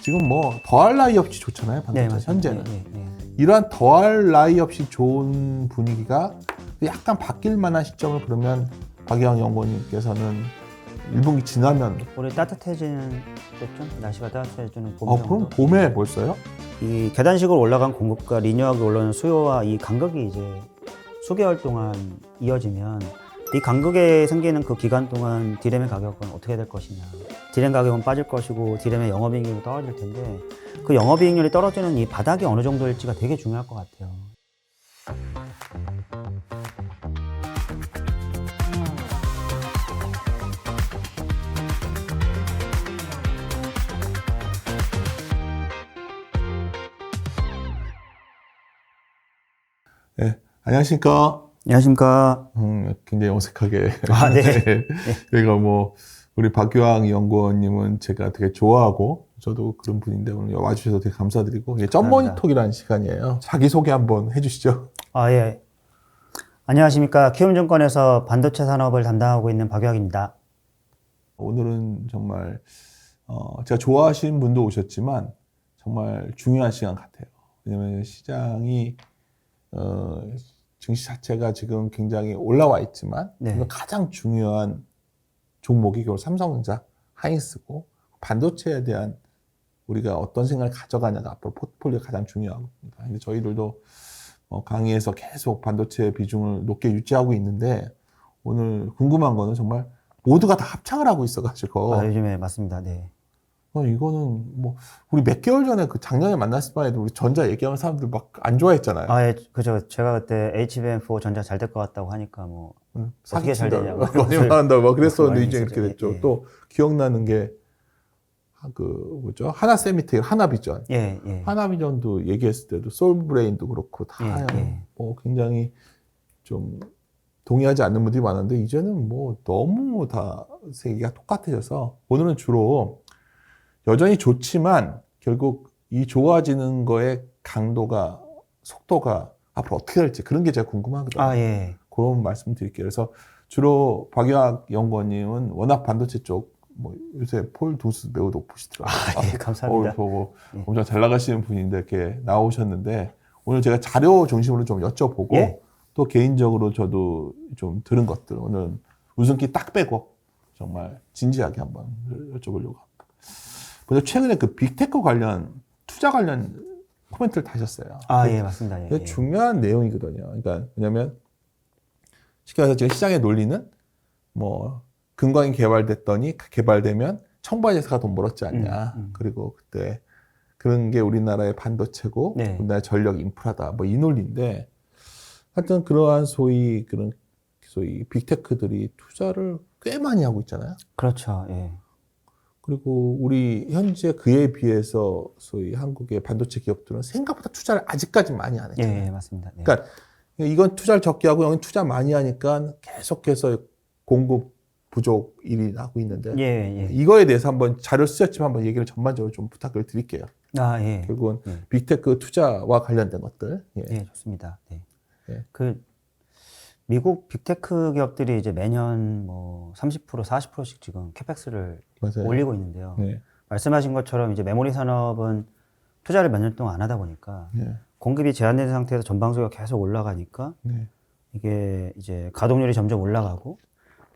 지금 뭐 더할 나위 없이 좋잖아요. 네, 반도체 맞습니다. 현재는. 예, 예, 예. 이러한 더할 나위 없이 좋은 분위기가 약간 바뀔 만한 시점을 그러면 박예왕 연구원님께서는 1분기 지나면 올해 따뜻해지는 때쯤 날씨가 따뜻해지는 봄 어, 정도. 그럼 봄에 벌써요? 이 계단식으로 올라간 공급과 리니어하게 올라오는 수요와 이 간극이 이제 수개월 동안 이어지면 이 간극에 생기는 그 기간 동안 디램의 가격은 어떻게 될 것이냐. 디램 가격은 빠질 것이고 디램의 영업이익률이 떨어질 텐데 그 영업이익률이 떨어지는 이 바닥이 어느 정도일지가 되게 중요할 것 같아요. 네. 안녕하십니까? 안녕하십니까. 음, 굉장히 어색하게. 아, 네. 여기가 뭐, 우리 박유왕 연구원님은 제가 되게 좋아하고, 저도 그런 분인데 오늘 와주셔서 되게 감사드리고, 이게 점머니톡이라는 시간이에요. 자기소개 한번 해주시죠. 아, 예. 안녕하십니까. 키움증권에서 반도체 산업을 담당하고 있는 박유학입니다. 오늘은 정말, 어, 제가 좋아하시는 분도 오셨지만, 정말 중요한 시간 같아요. 왜냐면 시장이, 어, 증시 자체가 지금 굉장히 올라와 있지만, 네. 가장 중요한 종목이 결국 삼성전자, 하이닉스고, 반도체에 대한 우리가 어떤 생각을 가져가냐가 앞으로 포트폴리오 가장 중요합니다. 근데 저희들도 어, 강의에서 계속 반도체 비중을 높게 유지하고 있는데, 오늘 궁금한 거는 정말 모두가 다 합창을 하고 있어가지고, 아, 요즘에 맞습니다. 네. 어, 이거는 뭐 우리 몇 개월 전에 그 작년에 만났을 바에도 우리 전자 얘기하는 사람들 막 안 좋아했잖아요. 아, 예, 그죠. 제가 그때 HBM4 전자 잘 될 것 같다고 하니까 뭐 응, 어떻게 잘. 되냐고. 많이 말한다. 막 그랬었는데 이제. 이렇게 됐죠. 예, 예. 또 기억나는 게 그 뭐죠? 하나 세미텍, 하나 비전. 예, 예. 하나 비전도 얘기했을 때도 솔브레인도 그렇고 다 예, 예. 뭐 굉장히 좀 동의하지 않는 분들이 많은데 이제는 뭐 너무 다 세계가 똑같아져서 오늘은 주로 여전히 좋지만 결국 이 좋아지는 거의 강도가 속도가 앞으로 어떻게 될지 그런 게 제가 궁금하거든요. 아, 예. 그런 말씀 드릴게요. 그래서 주로 박유학 연구원님은 워낙 반도체 쪽, 뭐 요새 폴 도수 매우 높으시더라고요. 아, 예, 감사합니다. 어, 보고 예. 엄청 잘 나가시는 분인데 이렇게 나오셨는데 오늘 제가 자료 중심으로 좀 여쭤보고 예. 또 개인적으로 저도 좀 들은 것들 오늘 웃음기 딱 빼고 정말 진지하게 한번 여쭤보려고 합니다. 먼저 최근에 그 빅테크 관련 투자 관련 코멘트를 다셨어요. 아, 예, 맞습니다. 예, 예. 중요한 내용이거든요. 그러니까 왜냐면 쉽게 말해서 지금 시장의 논리는 뭐 금광이 개발됐더니 개발되면 청바지에서가 돈 벌었지 않냐. 음, 음. 그리고 그때 그런 게 우리나라의 반도체고 네. 우리나라의 전력 인프라다. 뭐 이 논리인데 하여튼 그러한 소위 그런 소위 빅테크들이 투자를 꽤 많이 하고 있잖아요. 그렇죠. 예. 그리고 우리 현재 그에 비해서 소위 한국의 반도체 기업들은 생각보다 투자를 아직까지 많이 안 예, 했잖아요. 예, 맞습니다. 예. 그러니까 이건 투자를 적게 하고 여기 투자 많이 하니까 계속해서 공급 부족 일이 나고 있는데 예, 예. 이거에 대해서 한번 자료 쓰셨지만 한번 얘기를 전반적으로 좀 부탁을 드릴게요. 아, 예. 결국은 예. 빅테크 투자와 관련된 것들. 예. 예, 좋습니다. 네. 예. 그 미국 빅테크 기업들이 이제 매년 뭐 30% 40%씩 지금 캐펙스를 맞아요. 올리고 있는데요. 네. 말씀하신 것처럼 이제 메모리 산업은 투자를 몇 년 동안 안 하다 보니까 네. 공급이 제한된 상태에서 전방수가 계속 올라가니까 네. 이게 이제 가동률이 점점 올라가고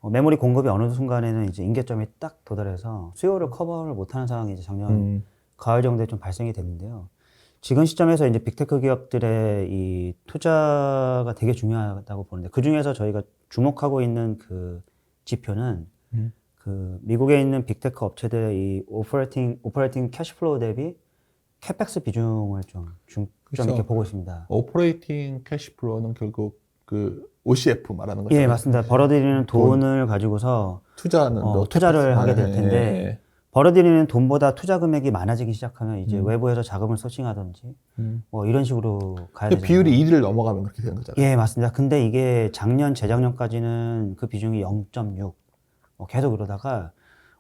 어, 메모리 공급이 어느 순간에는 이제 인계점이 딱 도달해서 수요를 커버를 못하는 상황이 이제 작년 음, 가을 정도에 좀 발생이 됐는데요. 지금 시점에서 이제 빅테크 기업들의 이 투자가 되게 중요하다고 보는데 그 중에서 저희가 주목하고 있는 그 지표는 음. 그 미국에 있는 빅테크 업체들의 이 오퍼레이팅 오퍼레이팅 캐시플로우 대비 캐펙스 비중을 좀 중점 그렇죠. 있게 보고 있습니다. 오퍼레이팅 캐시플로우는 결국 그 OCF 말하는 거죠. 예, 맞습니다. 벌어들이는 돈을 가지고서 투자는 어, 뭐 투자를. 하게 될 예, 텐데 예. 벌어들이는 돈보다 투자 금액이 많아지기 시작하면 이제 음. 외부에서 자금을 소싱하든지 음. 뭐 이런 식으로 가야 그 되잖아요. 비율이 1을 넘어가면 그렇게 되는 거잖아요. 예, 맞습니다. 근데 이게 작년, 재작년까지는 그 비중이 0.6, 뭐 계속 그러다가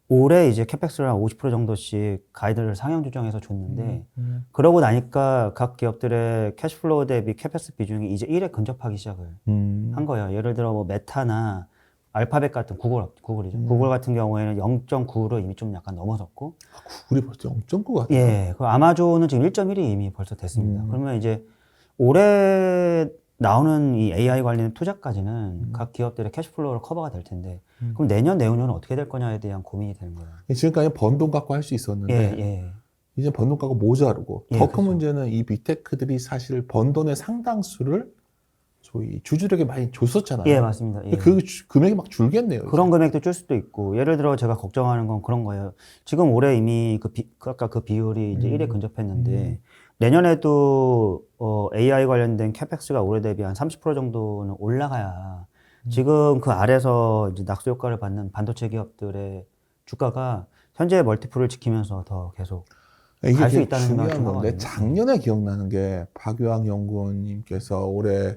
올해 이제 캐펙스를 한 50% 정도씩 가이드를 상향 조정해서 줬는데 음. 그러고 나니까 각 기업들의 캐시플로우 대비 캐펙스 비중이 이제 1에 근접하기 시작을 음. 한 거예요. 예를 들어 뭐 메타나 알파벳 같은 구글 구글이죠. 음. 구글 같은 경우에는 0.9로 이미 좀 약간 넘어섰고, 구글이 벌써 0.9 같아요. 예, 그 아마존은 지금 1.1이 이미 벌써 됐습니다. 음. 그러면 이제 올해 나오는 이 AI 관련 투자까지는 음. 각 기업들의 캐시플로우로 커버가 될 텐데, 음. 그럼 내년 내후년은 어떻게 될 거냐에 대한 고민이 되는 거예요. 지금까지 번 돈 갖고 할수 예, 있었는데 예. 이제 번 돈 갖고 모자르고 예, 더큰 그렇죠. 문제는 이 빅테크들이 사실 번 돈의 상당수를 소위 주주들에게 많이 줬었잖아요. 예, 맞습니다. 예. 그 주- 금액이 막 줄겠네요. 그런 금액도 줄 수도 있고 예를 들어 제가 걱정하는 건 그런 거예요. 지금 올해 이미 그, 비, 그 아까 그 비율이 이제 음. 1에 근접했는데 음. 내년에도 어, AI 관련된 캐펙스가 올해 대비 한 30% 정도는 올라가야 음. 지금 그 아래서 이제 낙수 효과를 받는 반도체 기업들의 주가가 현재의 멀티플을 지키면서 더 계속 이게 갈수 있다는 중요한 좀 건데. 작년에 기억나는 게 박유학 연구원님께서 올해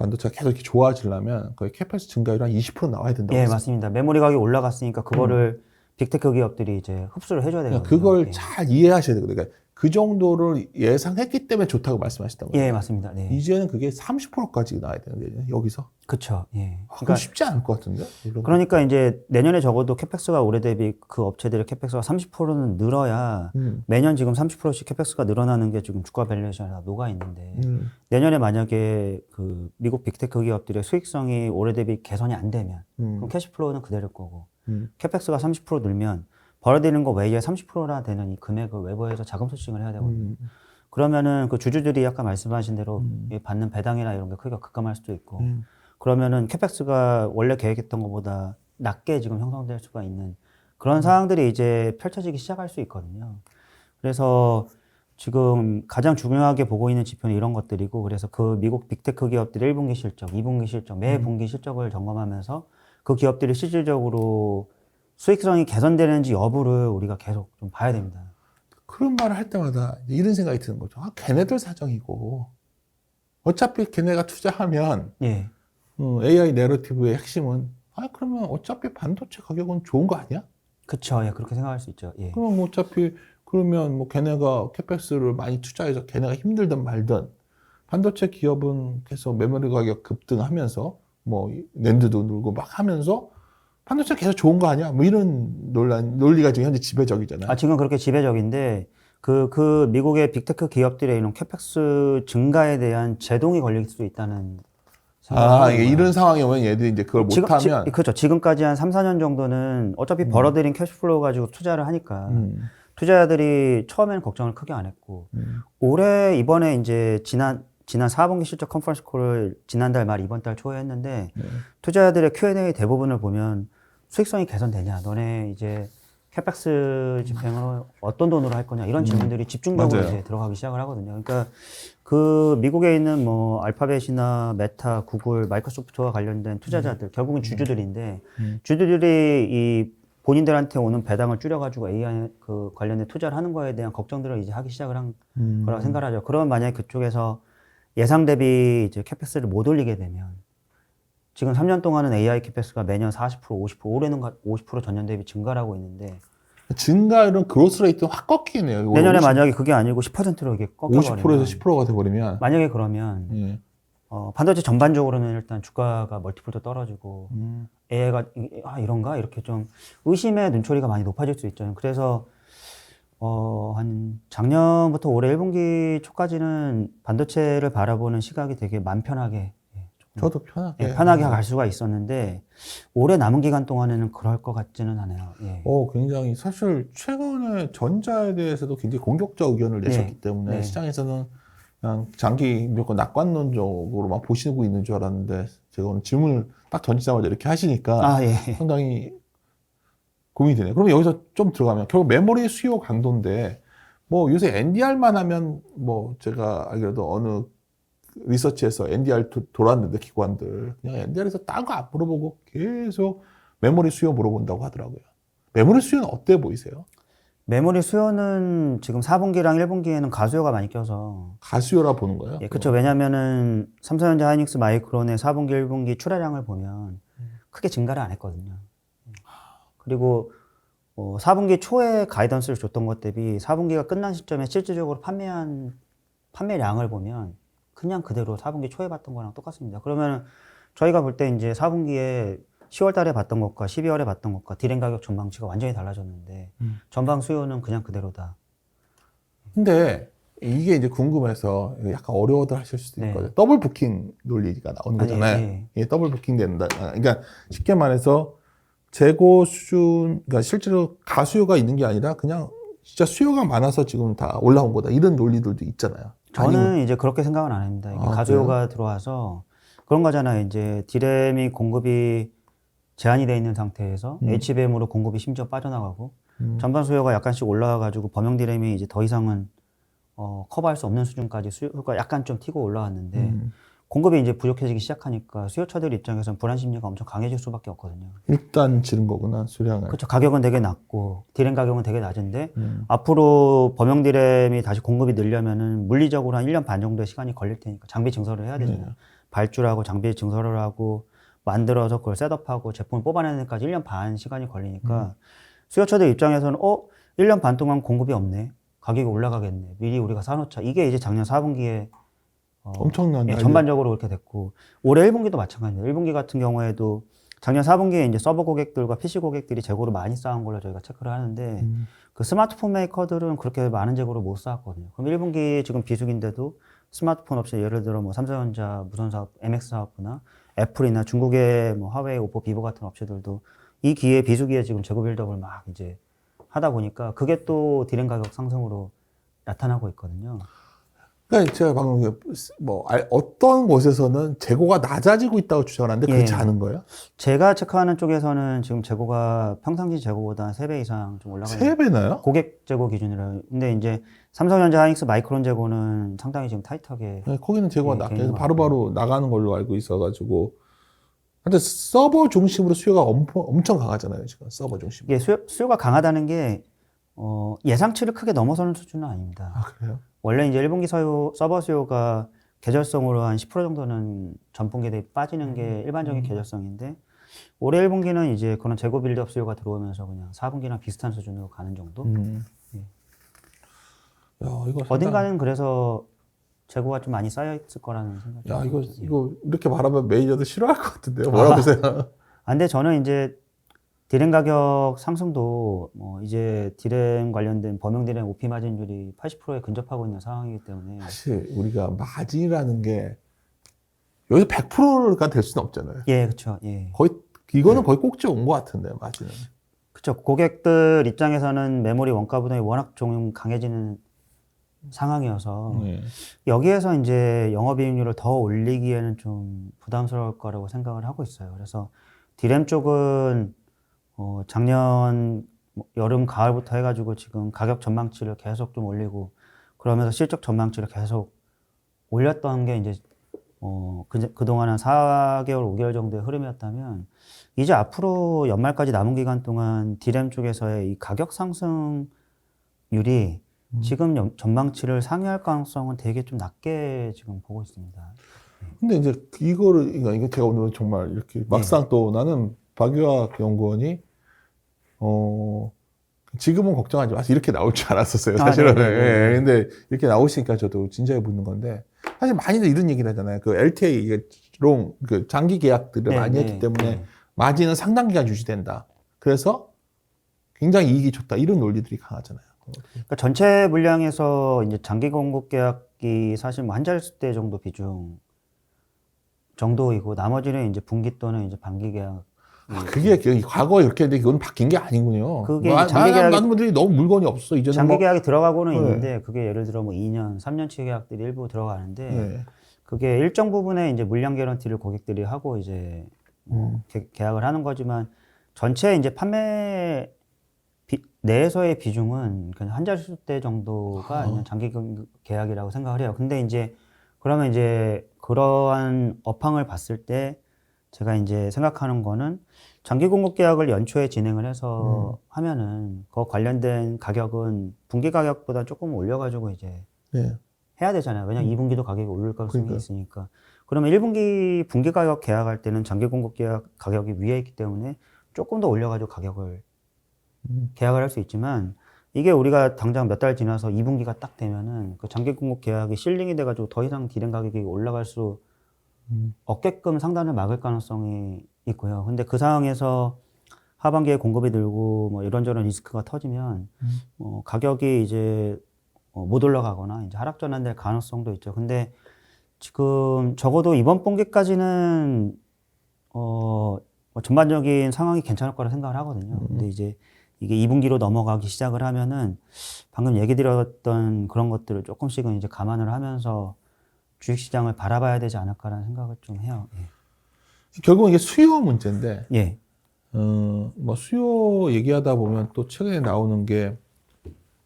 반도체가 계속 이렇게 좋아지려면 거의 캐패스 증가율 한 20% 나와야 된다고 예. 맞습니다. 메모리 가격이 올라갔으니까 그거를 빅테크 기업들이 이제 흡수를 해줘야 되거든요. 음. 그러니까 그걸 예. 잘 이해하셔야 되거든요. 그러니까 그 정도를 예상했기 때문에 좋다고 말씀하셨던 거예요. 예 맞습니다. 네. 이제는 그게 30%까지 나와야 되는데 여기서 그쵸. 예. 아, 그건 쉽지 않을 것 같은데. 그러니까 이제 내년에 적어도 캐펙스가 올해 대비 그 업체들의 캐펙스가 30%는 늘어야 음, 매년 지금 30%씩 캐펙스가 늘어나는 게 지금 주가 밸류에이션에 다 녹아 있는데 음, 내년에 만약에 그 미국 빅테크 기업들의 수익성이 올해 대비 개선이 안 되면 음, 그럼 캐시플로우는 그대로 거고 음. 캐펙스가 30% 늘면 벌어들이는 거 외에 30%나 되는 이 금액을 외부에서 자금 소싱을 해야 되거든요. 음, 그러면은 그 주주들이 아까 말씀하신 대로 음. 이 받는 배당이나 이런 게 크기가 급감할 수도 있고 음. 그러면은 캐펙스가 원래 계획했던 것보다 낮게 지금 형성될 수가 있는 그런 음. 상황들이 이제 펼쳐지기 시작할 수 있거든요. 그래서 지금 가장 중요하게 보고 있는 지표는 이런 것들이고 그래서 그 미국 빅테크 기업들의 1분기 실적, 2분기 실적, 매 음. 분기 실적을 점검하면서 그 기업들이 실질적으로 수익성이 개선되는지 여부를 우리가 계속 좀 봐야 됩니다. 그런 말을 할 때마다 이런 생각이 드는 거죠. 아, 걔네들 사정이고 어차피 걔네가 투자하면 예. 어, AI 내러티브의 핵심은 아 그러면 어차피 반도체 가격은 좋은 거 아니야? 그쵸. 예, 그렇게 생각할 수 있죠. 예. 그럼 뭐 어차피 그러면 뭐 걔네가 캐펙스를 많이 투자해서 걔네가 힘들든 말든 반도체 기업은 계속 메모리 가격 급등하면서 뭐 랜드도 늘고 막 하면서 반도체 계속 좋은 거 아니야? 뭐 이런 논란 논리가 지금 현재 지배적이잖아요. 아, 지금 그렇게 지배적인데 그, 그 미국의 빅테크 기업들의 이런 캐펙스 증가에 대한 제동이 걸릴 수도 있다는 아, 이게. 이런 상황이 오면 얘들이 이제 그걸 지금, 못하면 지, 그렇죠. 지금까지 한 3, 4년 정도는 어차피 벌어들인 캐시플로우 가지고 투자를 하니까 음, 투자자들이 처음에는 걱정을 크게 안 했고 음, 올해 이번에 이제 지난 지난 4분기 실적 컨퍼런스 콜을 지난달 말 이번 달 초에 했는데 네. 투자자들의 Q&A 대부분을 보면 수익성이 개선되냐 너네 이제 캐펙스 집행을 어떤 돈으로 할 거냐 이런 질문들이 집중적으로 음. 맞아요. 이제 들어가기 시작을 하거든요. 그러니까 그 미국에 있는 뭐 알파벳이나 메타, 구글, 마이크로소프트와 관련된 투자자들 결국은 주주들인데 음. 주주들이 이 본인들한테 오는 배당을 줄여가지고 AI 그 관련된 투자를 하는 거에 대한 걱정들을 이제 하기 시작을 한 음. 거라고 생각을 하죠. 그러면 만약에 그쪽에서 예상 대비 이제 캐펙스를 못 올리게 되면 지금 3년 동안은 AI 캐펙스가 매년 40% 50% 올해는 가- 50% 전년 대비 증가하고 있는데 증가율은 그로스 레이트는 확 꺾이네요. 내년에 50, 만약에 그게 아니고 10%로 이게 꺾여버리면 50%에서 10%가 돼버리면 만약에 그러면 예. 어, 반도체 전반적으로는 일단 주가가 멀티플도 떨어지고 음. AI가 아 이런가 이렇게 좀 의심의 눈초리가 많이 높아질 수 있죠. 그래서 어, 한 작년부터 올해 1분기 초까지는 반도체를 바라보는 시각이 되게 맘 편하게 저도 편하게 예, 편하게 갈 수가 있었는데 올해 남은 기간 동안에는 그럴 것 같지는 않아요. 예. 어, 굉장히 사실 최근에 전자에 대해서도 굉장히 공격적 의견을 내셨기 네. 때문에 네. 시장에서는 그냥 장기 무조건 낙관론적으로만 보시고 있는 줄 알았는데 제가 오늘 질문을 딱 던지자마자 이렇게 하시니까 아 예. 상당히 고민이 되네요. 그러면 여기서 좀 들어가면 결국 메모리 수요 강도인데 뭐 요새 NDR만 하면 뭐 제가 알기로도 어느 리서치에서 NDR 도, 돌았는데 기관들 그냥 NDR에서 딴거 안 물어보고 계속 메모리 수요 물어본다고 하더라고요. 메모리 수요는 어때 보이세요? 메모리 수요는 지금 4분기랑 1분기에는 가수요가 많이 껴서 가수요라 보는 거예요? 예, 그렇죠. 왜냐면은 삼성전자 하이닉스 마이크론의 4분기, 1분기 출하량을 보면 크게 증가를 안 했거든요. 그리고 어, 4분기 초에 가이던스를 줬던 것 대비 4분기가 끝난 시점에 실질적으로 판매한 판매량을 보면 그냥 그대로 4분기 초에 봤던 거랑 똑같습니다. 그러면 저희가 볼 때 이제 4분기에 10월 달에 봤던 것과 12월에 봤던 것과 디램 가격 전망치가 완전히 달라졌는데 음. 전방 수요는 그냥 그대로다. 근데 이게 이제 궁금해서 약간 어려워들 하실 수도 네. 있거든요. 더블 부킹 논리가 나오는 아니, 거잖아요. 예. 이게 더블 부킹 된다. 아, 그러니까 쉽게 말해서 재고 수준, 그러니까 실제로 가수요가 있는 게 아니라 그냥 진짜 수요가 많아서 지금 다 올라온 거다. 이런 논리들도 있잖아요. 저는 아니면- 이제 그렇게 생각은 안 합니다. 아, 가수요가 들어와서 그런 거잖아요. 이제 디램이 공급이 제한이 돼 있는 상태에서 음. HBM으로 공급이 심지어 빠져나가고 음. 전반 수요가 약간씩 올라와가지고 범용 디램이 이제 더 이상은 어, 커버할 수 없는 수준까지 수요가 약간 좀 튀고 올라왔는데 음. 공급이 이제 부족해지기 시작하니까 수요처들 입장에서는 불안 심리가 엄청 강해질 수밖에 없거든요. 일단 지른 거구나 수량을. 그렇죠. 가격은 되게 낮고 디램 가격은 되게 낮은데 음. 앞으로 범용 디램이 다시 공급이 늘려면은 물리적으로 한 1년 반 정도의 시간이 걸릴 테니까 장비 증설을 해야 되잖아요. 네. 발주하고 장비 증설을 하고 만들어서 그걸 셋업하고 제품을 뽑아내는 데까지 1년 반 시간이 걸리니까 수요처들 입장에서는 어 1년 반 동안 공급이 없네. 가격이 올라가겠네. 미리 우리가 사놓자. 이게 이제 작년 4분기에 어, 엄청난 예, 전반적으로 그렇게 됐고 올해 1분기도 마찬가지예요. 1분기 같은 경우에도 작년 4분기에 이제 서버 고객들과 PC 고객들이 재고를 많이 쌓은 걸로 저희가 체크를 하는데 음. 그 스마트폰 메이커들은 그렇게 많은 재고를 못 쌓았거든요. 그럼 1분기 지금 비수기인데도 스마트폰 업체 예를 들어 뭐 삼성전자 무선 사업, MX 사업부나 애플이나 중국의 뭐 화웨이, 오포, 비보 같은 업체들도 이 기회 비수기에 지금 재고 빌드업을 막 이제 하다 보니까 그게 또 디램 가격 상승으로 나타나고 있거든요. 그러니까 제가 방금 그뭐 알- 어떤 곳에서는 재고가 낮아지고 있다고 주장하는데 그렇지 예. 않은 거예요? 제가 체크하는 쪽에서는 지금 재고가 평상시 재고보다 한 3배 이상 좀 올라가 있는 세 배나요? 고객 재고 기준으로. 근데 이제 삼성전자 하이닉스 마이크론 재고는 상당히 지금 타이트하게 네, 거기는 재고가 예, 낮게 해서 바로바로 나가는 걸로 알고 있어 가지고. 근데 서버 중심으로 수요가 엄청, 엄청 강하잖아요, 지금 서버 중심. 이게 수요, 수요가 강하다는 게 어, 예상치를 크게 넘어서는 수준은 아닙니다. 아 그래요? 원래 이제 1분기 서요, 서버 수요가 계절성으로 한 10% 정도는 전분기 대비 빠지는 게 일반적인 계절성인데 올해 1분기는 이제 그런 재고 빌드업 수요가 들어오면서 그냥 4분기랑 비슷한 수준으로 가는 정도? 음. 예. 야 이거 어딘가는 그래서 재고가 좀 많이 쌓여 있을 거라는 생각이 야 이거. 이거 이렇게 말하면 매니저도 싫어할 것 같은데요. 뭐라 보세요? 아, 근데 저는 이제 디램 가격 상승도 뭐 이제 디램 관련된 범용 디램 오피 마진율이 80%에 근접하고 있는 상황이기 때문에 사실 우리가 마진이라는 게 여기서 100%가 될 수는 없잖아요. 예, 그렇죠. 예. 거의 이거는 거의 꼭지 온 것 같은데 마진은. 그렇죠. 고객들 입장에서는 메모리 원가 부담이 워낙 좀 강해지는 상황이어서 네. 여기에서 이제 영업이익률을 더 올리기에는 좀 부담스러울 거라고 생각을 하고 있어요. 그래서 디램 쪽은 어 작년 뭐 여름 가을부터 해가지고 지금 가격 전망치를 계속 좀 올리고 그러면서 실적 전망치를 계속 올렸던 게 이제 어 그, 그동안 한 4개월, 5개월 정도의 흐름이었다면 이제 앞으로 연말까지 남은 기간 동안 디램 쪽에서의 이 가격 상승률이 지금 연- 전망치를 상회할 가능성은 되게 좀 낮게 지금 보고 있습니다. 근데 이제 이거를 이거 이게 제가 오늘 정말 이렇게 막상 또 나는 박유학 연구원이 어 지금은 걱정하지 마세요 이렇게 나올 줄 알았었어요 아, 사실은 네. 예, 근데 이렇게 나오시니까 저도 진지하게 묻는 건데 사실 많이들 이런 얘기를 하잖아요 그 LTA 이게 롱 그 장기 계약들을 네, 많이 네, 했기 때문에 네. 마진은 상당 기간 유지된다 그래서 굉장히 이익이 좋다 이런 논리들이 강하잖아요 그러니까 전체 물량에서 이제 장기 공급 계약이 사실 뭐 한 자릿수 정도 비중 정도이고 나머지는 이제 분기 또는 이제 반기 계약. 아, 그게 그 과거에 이렇게 했는데 그건 바뀐 게 아니군요 그게 마- 장기 많은 분들이 너무 물건이 없어 이제는 장기 뭐, 계약이 들어가고는 네. 있는데 그게 예를 들어 뭐 2년, 3년치 계약들이 일부 들어가는데 네. 그게 일정 부분의 이제 물량 개런티를 고객들이 하고 이제 뭐 음. 개- 계약을 하는 거지만 전체 이제 판매 비- 내에서의 비중은 그냥 한 자릿수대 정도가 아. 그냥 장기 금- 계약이라고 생각을 해요. 근데 이제 그러면 이제 그러한 업황을 봤을 때 제가 이제 생각하는 거는 장기 공급 계약을 연초에 진행을 해서 하면은 그 관련된 가격은 분기 가격보다 조금 올려가지고 이제 네. 해야 되잖아요. 왜냐면 2분기도 가격이 오를 가능성이 그러니까요. 있으니까. 그러면 1분기 분기 가격 계약할 때는 장기 공급 계약 가격이 위에 있기 때문에 조금 더 올려가지고 가격을 음. 계약을 할 수 있지만 이게 우리가 당장 몇 달 지나서 2분기가 딱 되면은 그 장기 공급 계약이 실링이 돼가지고 더 이상 디램 가격이 올라갈 수 음. 없게끔 상단을 막을 가능성이 있고요. 근데 그 상황에서 하반기에 공급이 늘고 뭐 이런저런 리스크가 터지면 뭐 가격이 이제 어, 못 올라가거나 이제 하락 전환될 가능성도 있죠. 근데 지금 적어도 이번 분기까지는 어, 뭐 전반적인 상황이 괜찮을 거라 생각을 하거든요. 근데 이제 이게 2분기로 넘어가기 시작을 하면은 방금 얘기 드렸던 그런 것들을 조금씩은 이제 감안을 하면서 주식시장을 바라봐야 되지 않을까라는 생각을 좀 해요. 결국은 이게 수요 문제인데 예. 예. 어, 뭐 수요 얘기하다 보면 또 최근에 나오는 게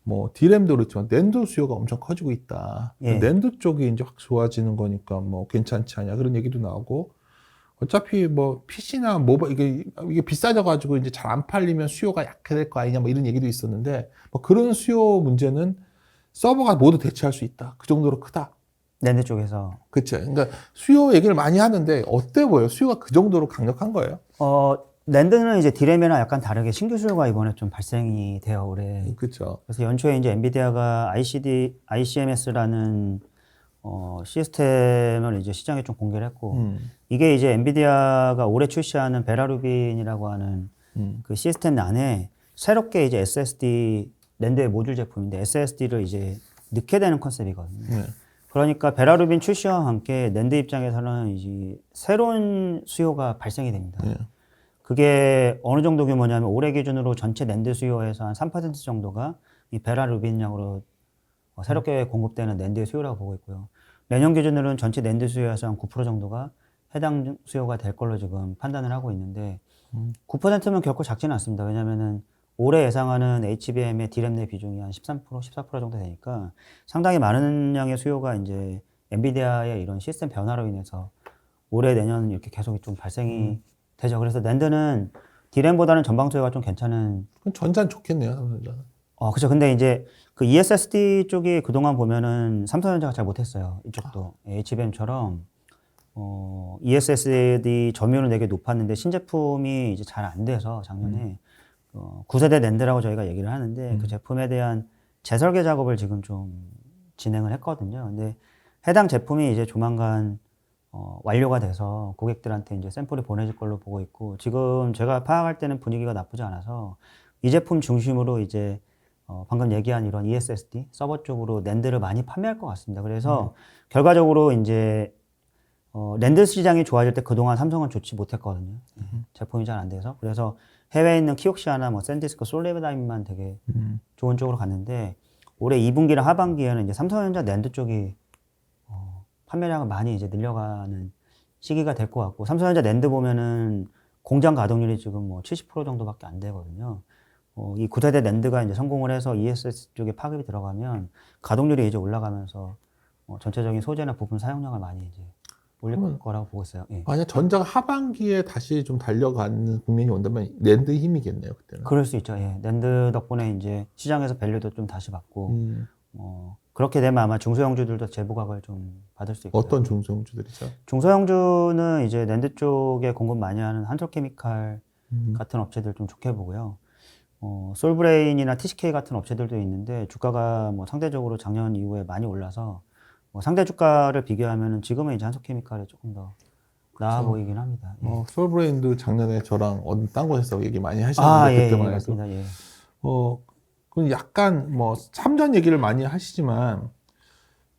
뭐 디램도 그렇지만 낸드 수요가 엄청 커지고 있다. 예. 낸드 쪽이 이제 확 좋아지는 거니까 뭐 괜찮지 않냐 그런 얘기도 나오고 어차피 뭐 PC나 모바일 이게 이게 비싸져 가지고 이제 잘 안 팔리면 수요가 약해질 거 아니냐 뭐 이런 얘기도 있었는데 뭐 그런 수요 문제는 서버가 모두 대체할 수 있다. 그 정도로 크다. 랜드 쪽에서 그렇죠. 그러니까 수요 얘기를 많이 하는데 어때 보여? 수요가 그 정도로 강력한 거예요? 어 랜드는 이제 디램이랑 약간 다르게 신규 수요가 이번에 좀 발생이 돼요 올해. 그렇죠. 그래서 연초에 이제 엔비디아가 ICD, ICMS라는 어, 시스템을 이제 시장에 좀 공개를 했고 음, 이게 이제 엔비디아가 올해 출시하는 베라루빈이라고 하는 음, 그 시스템 안에 새롭게 이제 SSD 랜드의 모듈 제품인데 SSD를 이제 넣게 되는 컨셉이거든요. 네. 그러니까 베라루빈 출시와 함께 랜드 입장에서는 이제 새로운 수요가 발생이 됩니다. 네. 그게 어느 정도 규모냐면 올해 기준으로 전체 랜드 수요에서 한 3% 정도가 이 베라루빈량으로 어, 새롭게 공급되는 랜드의 수요라고 보고 있고요. 내년 기준으로는 전체 랜드 수요에서 한 9% 정도가 해당 수요가 될 걸로 지금 판단을 하고 있는데 9%면 결코 작지는 않습니다. 왜냐면은 올해 예상하는 HBM의 디램 내 비중이 한 13%, 14% 정도 되니까 상당히 많은 양의 수요가 이제 엔비디아의 이런 시스템 변화로 인해서 올해 내년 이렇게 계속 좀 발생이 되죠. 그래서 랜드는 디램보다는 전방 수요가 좀 괜찮은 전자는 좋겠네요, 삼성전자는. 어, 그죠. 근데 이제 그 ESSD 쪽이 그동안 보면은 삼성전자가 잘 못했어요. 이쪽도. HBM처럼, 어, ESSD 점유율은 되게 높았는데 신제품이 이제 잘 안 돼서 작년에, 어, 9세대 랜드라고 저희가 얘기를 하는데 그 제품에 대한 재설계 작업을 지금 좀 진행을 했거든요. 근데 해당 제품이 이제 조만간 어, 완료가 돼서 고객들한테 이제 샘플이 보내질 걸로 보고 있고 지금 제가 파악할 때는 분위기가 나쁘지 않아서 이 제품 중심으로 이제 어, 방금 얘기한 이런 ESSD 서버 쪽으로 랜드를 많이 판매할 것 같습니다. 그래서 결과적으로 이제 어, 랜드 시장이 좋아질 때 그동안 삼성은 좋지 못했거든요. 네, 제품이 잘 안 돼서 그래서 해외에 있는 키옥시아나 뭐 샌디스크, 솔레다임만 되게 음. 좋은 쪽으로 갔는데 올해 2분기랑 하반기에는 이제 삼성전자 랜드 쪽이 어, 판매량을 많이 이제 늘려가는 시기가 될 것 같고 삼성전자 랜드 보면은 공장 가동률이 지금 뭐 70% 정도밖에 안 되거든요. 어, 이 9세대 랜드가 이제 성공을 해서 ESS 쪽에 파급이 들어가면 가동률이 이제 올라가면서 어, 전체적인 소재나 부품 사용량을 많이 이제 올릴 그러면- 거라고 보고 있어요. 예. 만약 전자가 하반기에 다시 좀 달려가는 국면이 온다면 랜드 힘이겠네요, 그때는. 그럴 수 있죠. 예. 랜드 덕분에 이제 시장에서 밸류도 좀 다시 받고 음, 어, 그렇게 되면 아마 중소형주들도 재부각을 좀 받을 수 있고요. 어떤 중소형주들이죠? 중소형주는 이제 랜드 쪽에 공급 많이 하는 한솔케미칼 음. 같은 업체들 좀 좋게 보고요. 어, 솔브레인이나 TCK 같은 업체들도 있는데 주가가 뭐 상대적으로 작년 이후에 많이 올라서 뭐 상대 주가를 비교하면은 지금은 이제 한솔케미칼이 조금 더 나아 그렇죠. 보이긴 합니다. 예. 어, 솔브레인도 작년에 저랑 어느 딴 곳에서 얘기 많이 아, 하셨는데 예, 예, 그때만 해도 맞습니다. 예. 어, 그 약간 뭐 참전 얘기를 많이 하시지만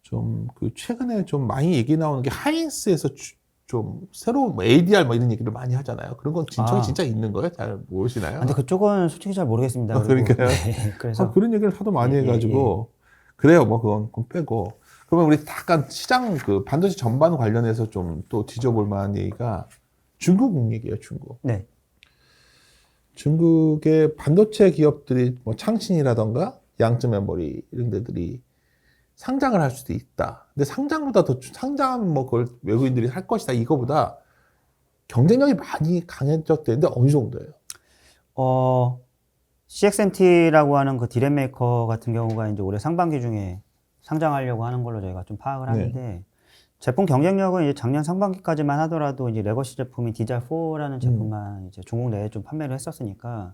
좀 그 최근에 좀 많이 얘기 나오는 게 하이엔스에서 주- 좀 새로운 뭐 ADR 뭐 이런 얘기를 많이 하잖아요. 그런 건 진척이 아. 진짜 있는 거예요? 잘 모르시나요? 아, 근데 그쪽은 솔직히 잘 모르겠습니다. 아, 그러니까요? 네, 그래서 아, 그런 얘기를 하도 많이 예, 예, 해가지고 그래요. 뭐 그건, 그건 빼고 그러면 우리 약간 시장 그 반도체 전반 관련해서 좀 또 뒤져볼 만한 얘기가 중국 얘기예요. 중국. 네. 중국의 반도체 기업들이 뭐 창신이라던가 양쯔 메모리 이런 데들이 상장을 할 수도 있다. 근데 상장보다 더 주- 상장하면 뭐 그걸 외국인들이 할 것이다. 이거보다 경쟁력이 많이 강해졌대는데 어느 정도예요? 어, CXMT라고 하는 그 디램 메이커 같은 경우가 이제 올해 상반기 중에 상장하려고 하는 걸로 저희가 좀 파악을 네. 하는데 제품 경쟁력은 이제 작년 상반기까지만 하더라도 이제 레거시 제품인 디잘4라는 제품만 이제 중국 내에 좀 판매를 했었으니까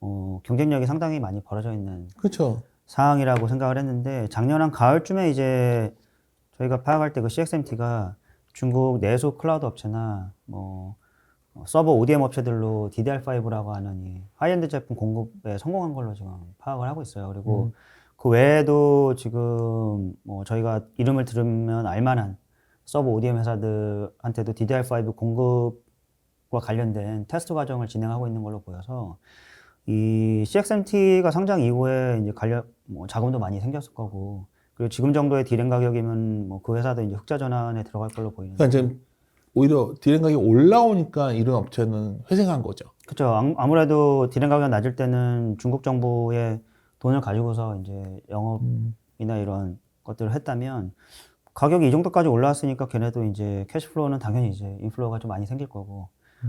어, 경쟁력이 상당히 많이 벌어져 있는 그렇죠. 상황이라고 생각을 했는데 작년 한 가을쯤에 이제 저희가 파악할 때 그 CXMT가 중국 내수 클라우드 업체나 뭐 어, 서버 ODM 업체들로 DDR5라고 하는 이 하이엔드 제품 공급에 성공한 걸로 지금 파악을 하고 있어요. 그리고 그 외에도 지금 뭐 저희가 이름을 들으면 알만한 서버 ODM 회사들한테도 DDR5 공급과 관련된 테스트 과정을 진행하고 있는 걸로 보여서 이 CXMT가 상장 이후에 이제 관련 뭐 자금도 많이 생겼을 거고 그리고 지금 정도의 디램 가격이면 뭐 그 회사도 이제 흑자 전환에 들어갈 걸로 보이는데 그러니까 이제 오히려 디램 가격이 올라오니까 이런 업체는 회생한 거죠. 그렇죠. 아- 아무래도 디램 가격 낮을 때는 중국 정부의 돈을 가지고서 이제 영업이나 이런 것들을 했다면 가격이 이 정도까지 올라왔으니까 걔네도 이제 캐시플로우는 당연히 이제 인플로우가 좀 많이 생길 거고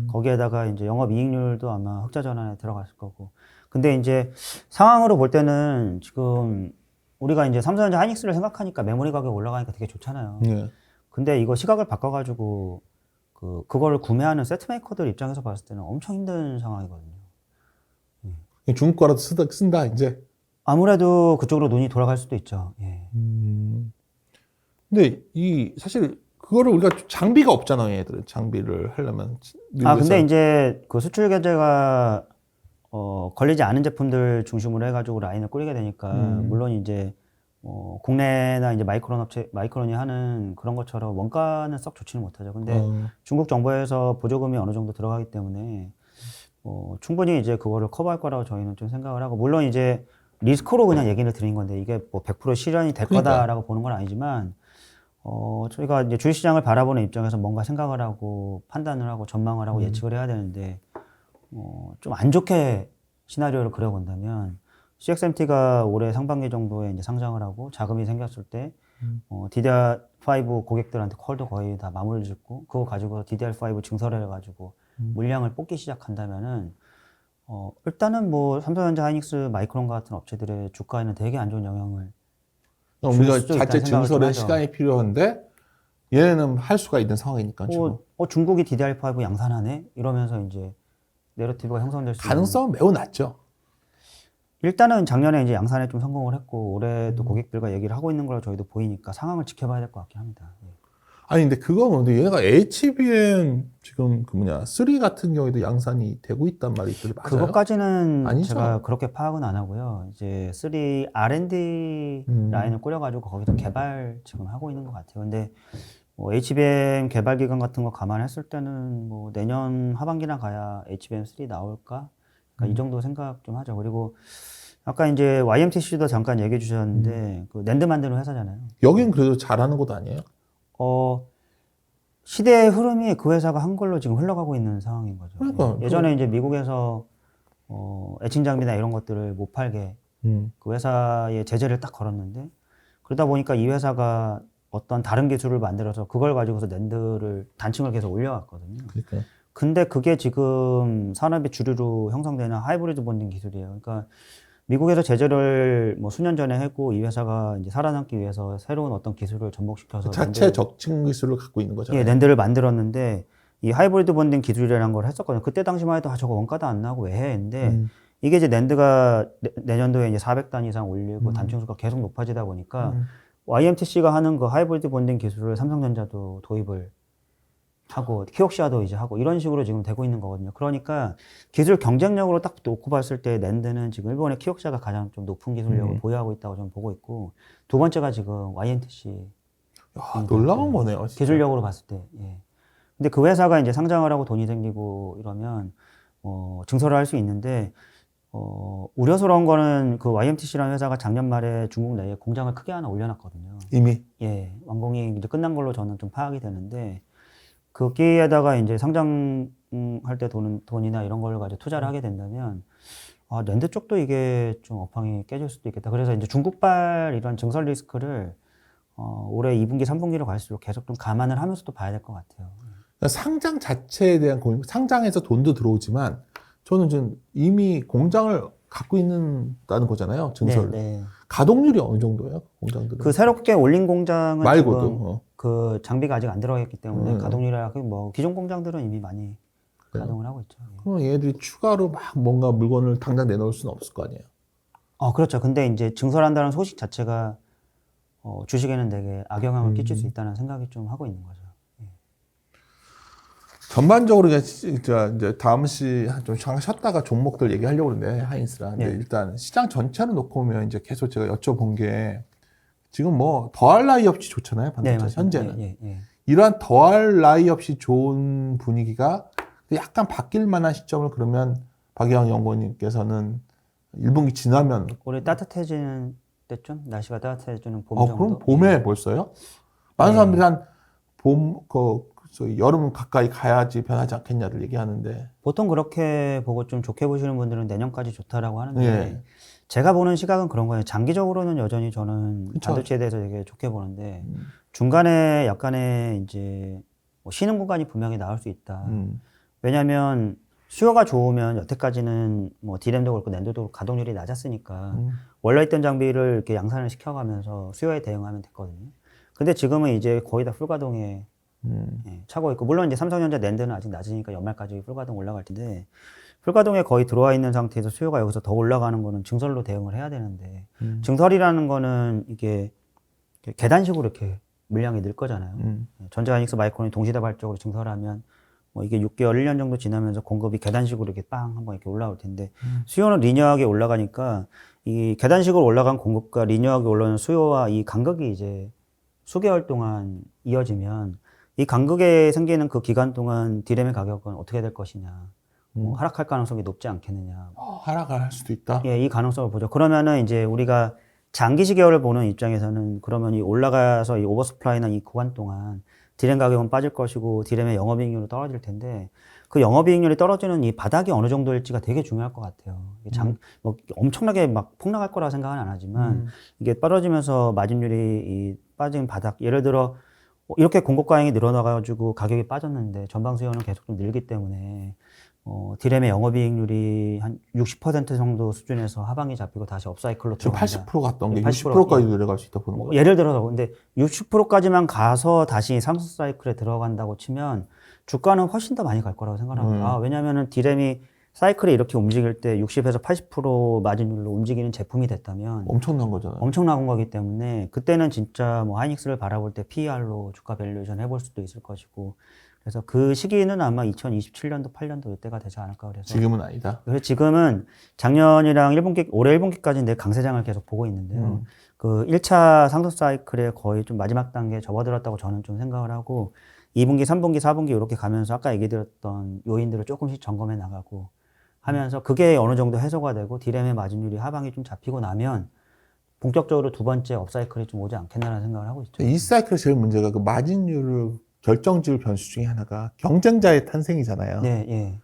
거기에다가 이제 영업 이익률도 아마 흑자 전환에 들어갔을 거고. 근데 이제 상황으로 볼 때는 지금 우리가 이제 삼성전자 하이닉스를 생각하니까 메모리 가격 올라가니까 되게 좋잖아요. 예. 근데 이거 시각을 바꿔가지고 그 그거를 구매하는 세트 메이커들 입장에서 봤을 때는 엄청 힘든 상황이거든요. 중국 거라도 쓰다, 쓴다 이제. 아무래도 그쪽으로 눈이 돌아갈 수도 있죠. 예. 음. 근데 이 사실 그거를 우리가 장비가 없잖아요, 얘들은 장비를 하려면. 아. 근데 이제 그 수출 규제가 어, 걸리지 않은 제품들 중심으로 해가지고 라인을 꾸리게 되니까 음. 물론 이제 어, 국내나 이제 마이크론 업체 마이크론이 하는 그런 것처럼 원가는 썩 좋지는 못하죠. 근데 어, 중국 정부에서 보조금이 어느 정도 들어가기 때문에 어, 충분히 이제 그거를 커버할 거라고 저희는 좀 생각을 하고 물론 이제 리스크로 그냥 얘기를 드린 건데 이게 뭐 100% 실현이 될 그러니까요. 거다라고 보는 건 아니지만 어, 저희가 이제 주식시장을 바라보는 입장에서 뭔가 생각을 하고 판단을 하고 전망을 하고 예측을 해야 되는데 어, 좀 안 좋게 시나리오를 그려본다면 CXMT가 올해 상반기 정도에 이제 상장을 하고 자금이 생겼을 때 어, DDR5 고객들한테 콜도 거의 다 마무리 짓고 그거 가지고 DDR5 증설을 해가지고 물량을 뽑기 시작한다면은 어, 일단은 뭐 삼성전자, 하이닉스, 마이크론 같은 업체들의 주가에는 되게 안 좋은 영향을 그럼 우리가 자체 증설에. 시간이 필요한데 얘네는 할 수가 있는 상황이니까 지금. 어, 어, 중국이 DDR5 양산하네 이러면서 이제 내러티브가 형성될 수 가능성은 매우 낮죠. 일단은 작년에 이제 양산에 좀 성공을 했고 올해 음. 또 고객들과 얘기를 하고 있는 걸로 저희도 보이니까 상황을 지켜봐야 될 것 같긴 합니다. 예. 아니 근데 그거 근데 얘가 HBM 지금 그 뭐냐 3 같은 경우에도 양산이 되고 있단 말이. 맞아요? 그것까지는 아니죠. 제가 그렇게 파악은 안 하고요. 이제 3 R&D 음. 라인을 꾸려가지고 거기서 개발 지금 하고 있는 것 같아요. 근데 뭐 HBM 개발 기간 같은 거 감안했을 때는 뭐 내년 하반기나 가야 HBM 3 나올까? 그러니까 음. 이 정도 생각 좀 하죠. 그리고 아까 이제 YMTC도 잠깐 얘기해 주셨는데 음. 그 낸드 만드는 회사잖아요. 여긴 그래도 잘하는 곳 아니에요? 어, 시대의 흐름이 그 회사가 한 걸로 지금 흘러가고 있는 상황인 거죠. 그러니까 예. 예전에 이제 미국에서 어, 애칭 장비나 이런 것들을 못 팔게 음. 그 회사에 제재를 딱 걸었는데 그러다 보니까 이 회사가 어떤 다른 기술을 만들어서 그걸 가지고서 낸드를 단층을 계속 올려왔거든요. 그러니까 근데 그게 지금 산업의 주류로 형성되는 하이브리드 본딩 기술이에요. 그러니까 미국에서 제재를 뭐 수년 전에 했고 이 회사가 이제 살아남기 위해서 새로운 어떤 기술을 접목시켜서 그 자체 적층 기술을 갖고 있는 거잖아요. 예, 낸드를 만들었는데 이 하이브리드 본딩 기술이라는 걸 했었거든요. 그때 당시만 해도 아, 저거 원가도 안 나고 왜 해? 했는데 음. 이게 이제 낸드가 내, 내년도에 이제 400단 이상 올리고 단층수가 계속 높아지다 보니까 음. YMTC가 하는 그 하이브리드 본딩 기술을 삼성전자도 도입을 하고 키옥시아도 이제 하고 이런 식으로 지금 되고 있는 거거든요. 그러니까 기술 경쟁력으로 딱 놓고 봤을 때 낸드는 지금 일본의 키옥시아가 가장 좀 높은 기술력을 음. 보유하고 있다고 저는 보고 있고 두 번째가 지금 YMTC 야, 놀라운 거네요. 진짜. 기술력으로 봤을 때. 예. 근데 그 회사가 이제 상장을 하고 돈이 생기고 이러면 어, 증설을 할 수 있는데 어, 우려스러운 거는 그 YMTC라는 회사가 작년 말에 중국 내에 공장을 크게 하나 올려놨거든요. 이미 예, 완공이 이제 끝난 걸로 저는 좀 파악이 되는데 거기에다가 이제 상장할 때 돈, 돈이나 이런 걸 가지고 투자를 하게 된다면 아, 랜드 쪽도 이게 좀 업황이 깨질 수도 있겠다. 그래서 이제 중국발 이런 증설 리스크를 어, 올해 2분기, 3분기로 갈수록 계속 좀 감안을 하면서 또 봐야 될 것 같아요. 그러니까 상장 자체에 대한 고민, 상장해서 돈도 들어오지만 저는 지금 이미 공장을 갖고 있는다는 거잖아요. 증설. 네, 네. 가동률이 어느 정도예요? 공장들은 그 새롭게 올린 공장은 말고도 어. 그 장비가 아직 안 들어갔기 때문에 음. 가동률이라 뭐 기존 공장들은 이미 많이 그래요? 가동을 하고 있죠. 예. 그럼 얘들이 추가로 막 뭔가 물건을 당장 내놓을 수는 없을 거 아니에요. 어, 그렇죠. 근데 이제 증설한다는 소식 자체가 어, 주식에는 되게 악영향을 끼칠 음. 수 있다는 생각이 좀 하고 있는 거죠. 전반적으로 그냥 진짜 이제 다음 시좀 쉬었다가 종목들 얘기하려고 그러는데 하인스랑 근데 네. 일단 시장 전체를 놓고 보면 이제 계속 제가 여쭤본 게 지금 뭐 더할 나위 없이 좋잖아요 반도체 맞습니다. 현재는 예, 예, 예. 이러한 더할 나위 없이 좋은 분위기가 약간 바뀔 만한 시점을 그러면 박영 연구원님께서는 1분기 지나면 올해 따뜻해지는 때쯤 날씨가 따뜻해지는 봄 어, 정도. 그럼 봄에 벌써요? 많은 네. 사람들이 한 봄, 그, 저기 여름 가까이 가야지 변하지 않겠냐를 얘기하는데. 보통 그렇게 보고 좀 좋게 보시는 분들은 내년까지 좋다라고 하는데 예. 제가 보는 시각은 그런 거예요. 장기적으로는 여전히 저는 그쵸. 반도체에 대해서 되게 좋게 보는데 음. 중간에 약간의 이제 뭐 쉬는 구간이 분명히 나올 수 있다. 음. 왜냐하면 수요가 좋으면 여태까지는 뭐 디램도 그렇고 낸도도 가동률이 낮았으니까 음. 원래 있던 장비를 이렇게 양산을 시켜가면서 수요에 대응하면 됐거든요. 근데 지금은 이제 거의 다 풀가동에 음. 예, 차고 있고 물론 이제 삼성전자 낸드는 아직 낮으니까 연말까지 풀가동 올라갈 텐데 풀가동에 거의 들어와 있는 상태에서 수요가 여기서 더 올라가는 거는 증설로 대응을 해야 되는데 음. 증설이라는 거는 이게 계단식으로 이렇게 물량이 늘 거잖아요. 음. 전자하이닉스 마이크론이 동시다발적으로 증설하면 뭐 이게 6개월, 1년 정도 지나면서 공급이 계단식으로 이렇게 빵 한번 이렇게 올라올 텐데 음. 수요는 리니어하게 올라가니까 이 계단식으로 올라간 공급과 리니어하게 올라오는 수요와 이 간극이 이제 수개월 동안 이어지면 이 간극에 생기는 그 기간 동안 디램의 가격은 어떻게 될 것이냐. 뭐 하락할 가능성이 높지 않겠느냐. 어, 하락할 수도 있다. 예, 이 가능성을 보죠. 그러면은 이제 우리가 장기 시계열을 보는 입장에서는 그러면 이 올라가서 이 오버스플라이나 이 구간 동안 디램 가격은 빠질 것이고 디램의 영업이익률은 떨어질 텐데 그 영업이익률이 떨어지는 이 바닥이 어느 정도일지가 되게 중요할 것 같아요. 장, 뭐 엄청나게 막 폭락할 거라 생각은 안 하지만 음. 이게 떨어지면서 마진율이 이 빠진 바닥 예를 들어 어, 이렇게 공급 과잉이 늘어나가지고 가격이 빠졌는데 전방 수요는 계속 좀 늘기 때문에 어, 디램의 영업이익률이 한 60% 정도 수준에서 하방이 잡히고 다시 업사이클로 지금 들어간다. 80% 갔던 게 네, 60%까지 내려갈 수 있다 보는 뭐 거예요. 예를 들어서 근데 60%까지만 가서 다시 상승 사이클에 들어간다고 치면 주가는 훨씬 더 많이 갈 거라고 생각합니다. 음. 왜냐하면 디램이 사이클이 이렇게 움직일 때 60에서 80% 마진율로 움직이는 제품이 됐다면 엄청난 거잖아요. 엄청난 거기 때문에 그때는 진짜 뭐 하이닉스를 바라볼 때 PER로 주가 밸류에이션 해볼 수도 있을 것이고 그래서 그 시기는 아마 2027년도 8년도 이때가 되지 않을까 그래서 지금은 아니다. 그래서 지금은 작년이랑 1분기 올해 1분기까지 내 강세장을 계속 보고 있는데요. 음. 그 1차 상승 사이클의 거의 좀 마지막 단계에 접어들었다고 저는 좀 생각을 하고 2분기, 3분기, 4분기 이렇게 가면서 아까 얘기 드렸던 요인들을 조금씩 점검해 나가고 하면서 그게 어느 정도 해소가 되고 디램의 마진율이 하방이 좀 잡히고 나면 본격적으로 두 번째 업사이클이 좀 오지 않겠나라는 생각을 하고 있죠. 이 사이클의 제일 문제가 그 마진율을 결정지을 변수 중에 하나가 경쟁자의 탄생이잖아요. 네, 예.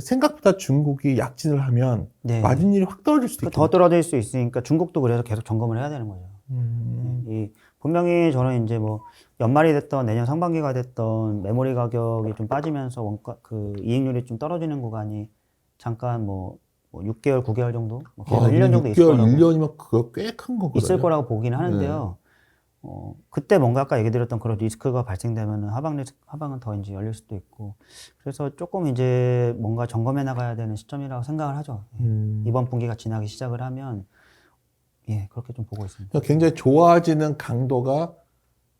생각보다 중국이 약진을 하면 네. 마진율이 확 떨어질 수도 더 있겠네. 떨어질 수 있으니까 중국도 그래서 계속 점검을 해야 되는 거죠. 음. 이 분명히 저는 이제 뭐 연말이 됐던 내년 상반기가 됐던 메모리 가격이 좀 빠지면서 원가 그 이익률이 좀 떨어지는 구간이 잠깐 뭐, 뭐 6개월, 9개월 정도, 뭐 아, 1년 정도 있을 6개월, 거라고 1년이면 그거 꽤 큰 거거든요. 있을 거라고 보기는 하는데요. 어, 그때 뭔가 아까 얘기 드렸던 그런 리스크가 발생되면 하방 리스크, 하방은 더 이제 열릴 수도 있고 그래서 조금 이제 뭔가 점검해 나가야 되는 시점이라고 생각을 하죠. 예. 음. 이번 분기가 지나기 시작을 하면 예 그렇게 좀 보고 있습니다. 그러니까 굉장히 좋아지는 강도가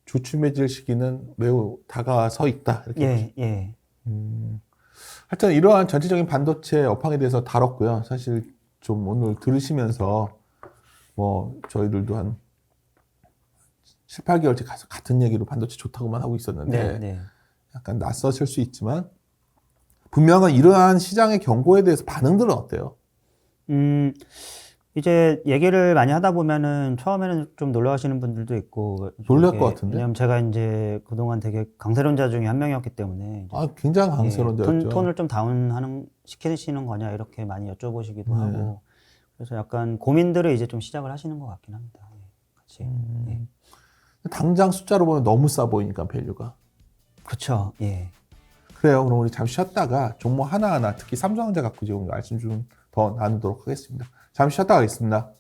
주춤해질 시기는 매우 다가서 있다. 이렇게 예 예. 음. 하여튼 이러한 전체적인 반도체 업황에 대해서 다뤘고요. 사실 좀 오늘 들으시면서 뭐 저희들도 한 7, 8개월째 가서 같은 얘기로 반도체 좋다고만 하고 있었는데 네, 네. 약간 낯서실 수 있지만 분명한 이러한 시장의 경고에 대해서 반응들은 어때요? 음, 이제 얘기를 많이 하다 보면은 처음에는 좀 놀라시는 분들도 있고. 놀랄 것 같은데? 왜냐면 제가 이제 그동안 되게 강세론자 중에 한 명이었기 때문에. 아, 굉장히 예, 강세론자였죠. 톤, 톤을 좀 다운하는, 시키시는 거냐, 이렇게 많이 여쭤보시기도 네. 하고. 그래서 약간 고민들을 이제 좀 시작을 하시는 것 같긴 합니다. 예, 같이. 음. 예. 당장 숫자로 보면 너무 싸 보이니까 밸류가. 그쵸. 예. 그래요. 그럼 우리 잠시 쉬었다가 종목 하나하나 특히 삼성전자 갖고 지금 말씀 좀 더 나누도록 하겠습니다. 잠시 쉬었다 가겠습니다.